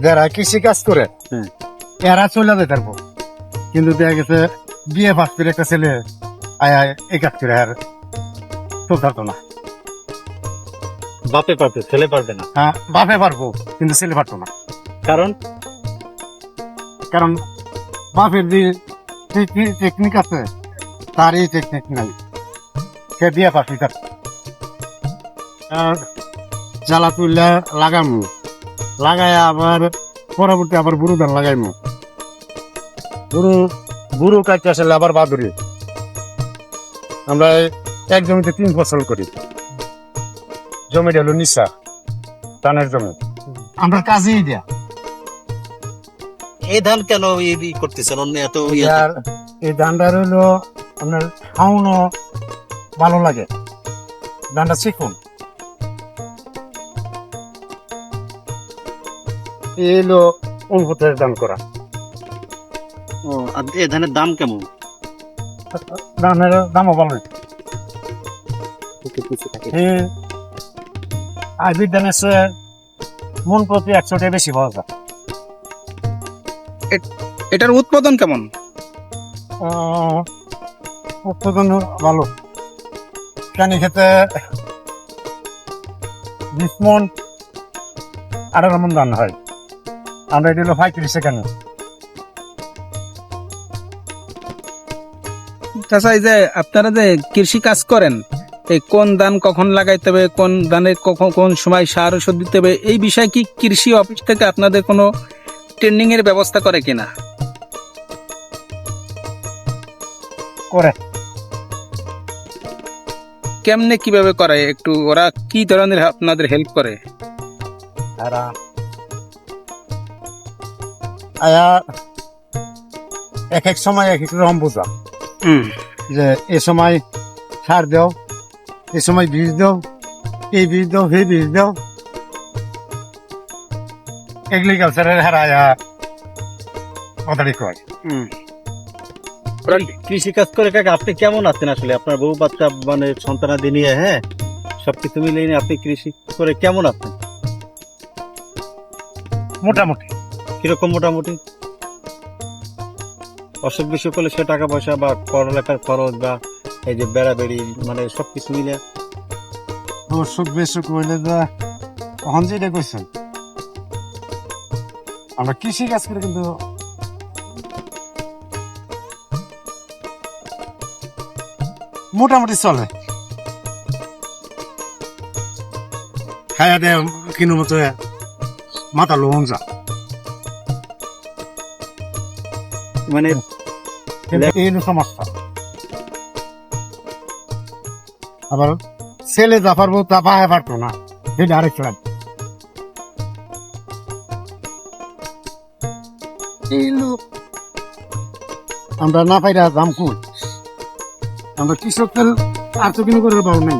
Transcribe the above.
যারা কৃষি কাজ করে হুম। এরা চলে যেতে পারব। কিন্তু দেখা গেছে বিয়ে পাস করে একটা ছেলে আয় এই কাজ করে আর চলতে না। বাপে পারবে ছেলে পারবে না। হ্যাঁ, বাপে পারব কিন্তু ছেলে পারতো না। কারণ? কারণ বাপের যে টেকনিক আছে তার এই টেকনিক নাই। সে বিয়ে পাস জ্বালা তুললে লাগামু। লাগায় আবার পরবর্তী আবার বুড়ো ধান লাগাইমু। বুড়ো বুড়ো কাজ আসলে আবার বাদুরি। আমরা এক জমিতে তিন ফসল করি। জমিটা হলো নিশা ধানের জমি। আমরা কাজেই দেয়া। এই ধান কেন ই করতেছেন? অন্য এত এই ধানটা হলো আপনার খাওয়ানো ভালো লাগে। ধানটা শিখুন এই হলো অনুভূতের দান করা। ও, আর এই ধানের দাম কেমন? ধানের দামও ভালো এই হাইব্রিড ধানের মন প্রতি একশো টাকা বেশি পাওয়া যায়। এটার উৎপাদন কেমন? আহ, উৎপাদন ভালো। কেন খেতে বিশ মন আঠারো মন ধান হয়। আমরা এটি হলো পঁয়ত্রিশ সেকেন্ড এই যে আপনারা যে কৃষি কাজ করেন এই কোন ধান কখন লাগাইতে হবে কোন ধানে কখন কোন সময় সার ওষুধ দিতে হবে এই বিষয়ে কি কৃষি অফিস থেকে আপনাদের কোনো ট্রেনিং এর ব্যবস্থা করে কিনা? করে। কেমনে কীভাবে করে? একটু ওরা কি ধরনের আপনাদের হেল্প করে? এরা আয়া এক এক সময় এক এক রকম বোঝা। যে এ সময় সার দাও এ সময় বীজ দাও এই বীজ দাও সেই বীজ দাও। এগ্রিকালচারের হারায়া কথাটি কয়। কৃষি কাজ করে কাকা আপনি কেমন আছেন আসলে? আপনার বউ বাচ্চা মানে সন্তানাদি নিয়ে হ্যাঁ? সবকিছু মিলিয়ে নিয়ে আপনি কৃষি করে কেমন আছেন? মোটামুটি। কীরকম মোটামুটি? অসুখ বিসুখ হলে সে টাকা পয়সা বা পড়ালেখার খরচ বা এই যে বেড়াবেড়ি মানে সবকিছু মিলে। অসুখ বিসুখ হইলে যা কইছেন। আমরা কৃষি কাজ করে কিন্তু মোটামুটি চলে। খায়া দে কিনো মতো মাথা লোন যা। মানে এই সমস্যা। আবার ছেলে যা পারব তা পায় পারতো না এটা আরেক আমরা না পাইরা দাম কই? আমরা কৃষকদের আর তো কিনো করার পাবো নাই।